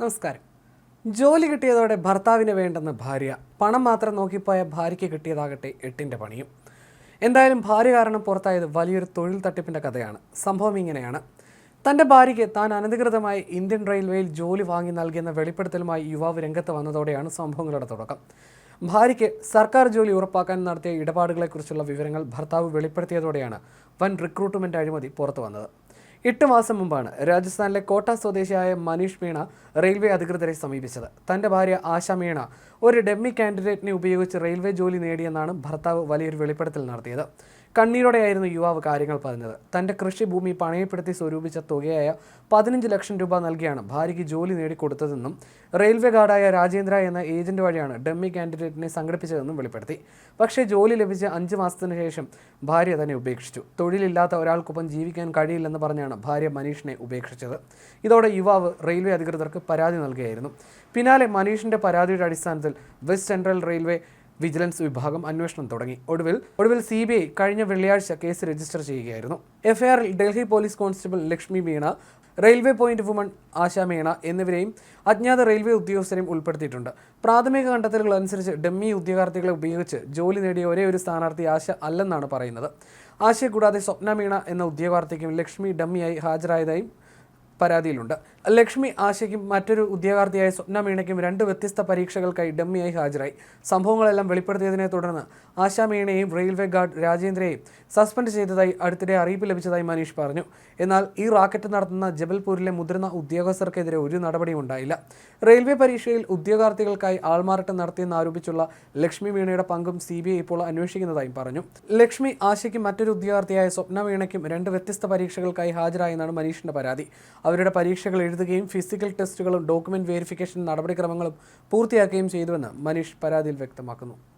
നമസ്കാരം. ജോലി കിട്ടിയതോടെ ഭർത്താവിന് വേണ്ടെന്ന് ഭാര്യ. പണം മാത്രം നോക്കിപ്പോയ ഭാര്യയ്ക്ക് കിട്ടിയതാകട്ടെ എട്ടിന്റെ പണിയും. എന്തായാലും ഭാര്യ കാരണം പുറത്തായത് വലിയൊരു തൊഴിൽ തട്ടിപ്പിന്റെ കഥയാണ്. സംഭവം ഇങ്ങനെയാണ്. തന്റെ ഭാര്യയ്ക്ക് താൻ അനധികൃതമായി ഇന്ത്യൻ റെയിൽവേയിൽ ജോലി വാങ്ങി നൽകിയെന്ന വെളിപ്പെടുത്തലുമായി യുവാവ് രംഗത്ത് വന്നതോടെയാണ് സംഭവങ്ങളുടെ തുടക്കം. ഭാര്യയ്ക്ക് സർക്കാർ ജോലി ഉറപ്പാക്കാൻ നടത്തിയ ഇടപാടുകളെക്കുറിച്ചുള്ള വിവരങ്ങൾ ഭർത്താവ് വെളിപ്പെടുത്തിയതോടെയാണ് വൻ റിക്രൂട്ട്മെന്റ് അഴിമതി പുറത്തു വന്നത്. എട്ട് മാസം മുമ്പാണ് രാജസ്ഥാനിലെ കോട്ട സ്വദേശിയായ മനീഷ് മീണ റെയിൽവേ അധികൃതരെ സമീപിച്ചത്. തന്റെ ഭാര്യ ആശ മീണ ഒരു ഡെമ്മി കാൻഡിഡേറ്റിനെ ഉപയോഗിച്ച് റെയിൽവേ ജോലി നേടിയെന്നാണ് ഭർത്താവ് വലിയൊരു വെളിപ്പെടുത്തൽ നടത്തിയത്. കണ്ണീരോടെയായിരുന്നു യുവാവ് കാര്യങ്ങൾ പറഞ്ഞത്. തന്റെ കൃഷിഭൂമി പണയപ്പെടുത്തി സ്വരൂപിച്ച തുകയായ പതിനഞ്ച് ലക്ഷം രൂപ നൽകിയാണ് ഭാര്യയ്ക്ക് ജോലി നേടിക്കൊടുത്തതെന്നും റെയിൽവേ ഗാർഡായ രാജേന്ദ്ര എന്ന ഏജന്റ് വഴിയാണ് ഡമ്മി കാൻഡിഡേറ്റിനെ സംഘടിപ്പിച്ചതെന്നും വെളിപ്പെടുത്തി. പക്ഷേ ജോലി ലഭിച്ച അഞ്ച് മാസത്തിന് ശേഷം ഭാര്യ തന്നെ ഉപേക്ഷിച്ചു. തൊഴിലില്ലാത്ത ഒരാൾക്കൊപ്പം ജീവിക്കാൻ കഴിയില്ലെന്ന് പറഞ്ഞാണ് ഭാര്യ മനീഷിനെ ഉപേക്ഷിച്ചത്. ഇതോടെ യുവാവ് റെയിൽവേ അധികൃതർക്ക് പരാതി നൽകുകയായിരുന്നു. പിന്നാലെ മനീഷിന്റെ പരാതിയുടെ അടിസ്ഥാനത്തിൽ വെസ്റ്റ് സെൻട്രൽ റെയിൽവേ വിജിലൻസ് വിഭാഗം അന്വേഷണം തുടങ്ങി. ഒടുവിൽ ഒടുവിൽ സി ബി ഐ കഴിഞ്ഞ വെള്ളിയാഴ്ച കേസ് രജിസ്റ്റർ ചെയ്യുകയായിരുന്നു. എഫ്ഐആറിൽ Delhi police constable Lakshmi Meena railway point woman Asha Meena എന്നിവരെയും അജ്ഞാത റെയിൽവേ ഉദ്യോഗസ്ഥരെയും ഉൾപ്പെടുത്തിയിട്ടുണ്ട്. പ്രാഥമിക കണ്ടെത്തലുകൾ അനുസരിച്ച് ഡമ്മി ഉദ്യോഗാർത്ഥികളെ ഉപയോഗിച്ച് ജോലി നേടിയ ഒരേ ഒരു സ്ഥാനാർത്ഥി ആശ അല്ലെന്നാണ് പറയുന്നത്. ആശയെ കൂടാതെ സ്വപ്ന മീണ എന്ന ഉദ്യോഗാർത്ഥിക്കും ലക്ഷ്മി ഡമ്മിയായി ഹാജരായതായും പരാതിയിലുണ്ട്. ലക്ഷ്മി ആശയ്ക്കും മറ്റൊരു ഉദ്യോഗാർത്ഥിയായ സ്വപ്ന മീണയ്ക്കും രണ്ട് വ്യത്യസ്ത പരീക്ഷകൾക്കായി ഡമ്മിയായി ഹാജരായി. സംഭവങ്ങളെല്ലാം വെളിപ്പെടുത്തിയതിനെ തുടർന്ന് ആശാ മീണയെയും റെയിൽവേ ഗാർഡ് രാജേന്ദ്രയെയും സസ്പെൻഡ് ചെയ്തതായി അടുത്തിടെ അറിയിപ്പ് ലഭിച്ചതായി മനീഷ് പറഞ്ഞു. എന്നാൽ ഈ റാക്കറ്റ് നടത്തുന്ന ജബൽപൂരിലെ മുതിർന്ന ഉദ്യോഗസ്ഥർക്കെതിരെ ഒരു നടപടിയും ഉണ്ടായില്ല. റെയിൽവേ പരീക്ഷയിൽ ഉദ്യോഗാർത്ഥികൾക്കായി ആൾമാറാട്ടം നടത്തിയെന്ന് ആരോപിച്ചുള്ള ലക്ഷ്മി മീണയുടെ പങ്കും സി ബി ഐ ഇപ്പോൾ അന്വേഷിക്കുന്നതായും പറഞ്ഞു. ലക്ഷ്മി ആശയ്ക്കും മറ്റൊരു ഉദ്യോഗാർത്ഥിയായ സ്വപ്ന വീണയ്ക്കും രണ്ട് വ്യത്യസ്ത പരീക്ഷകൾക്കായി ഹാജരായെന്നാണ് മനീഷിന്റെ പരാതി. അവരുടെ പരീക്ഷകൾ എഴുതുകയും ഫിസിക്കൽ ടെസ്റ്റുകളും ഡോക്യുമെന്റ് വെരിഫിക്കേഷൻ നടപടിക്രമങ്ങളും പൂർത്തിയാക്കുകയും ചെയ്തുവെന്ന് മനീഷ് പരാതിയിൽ വ്യക്തമാക്കുന്നു.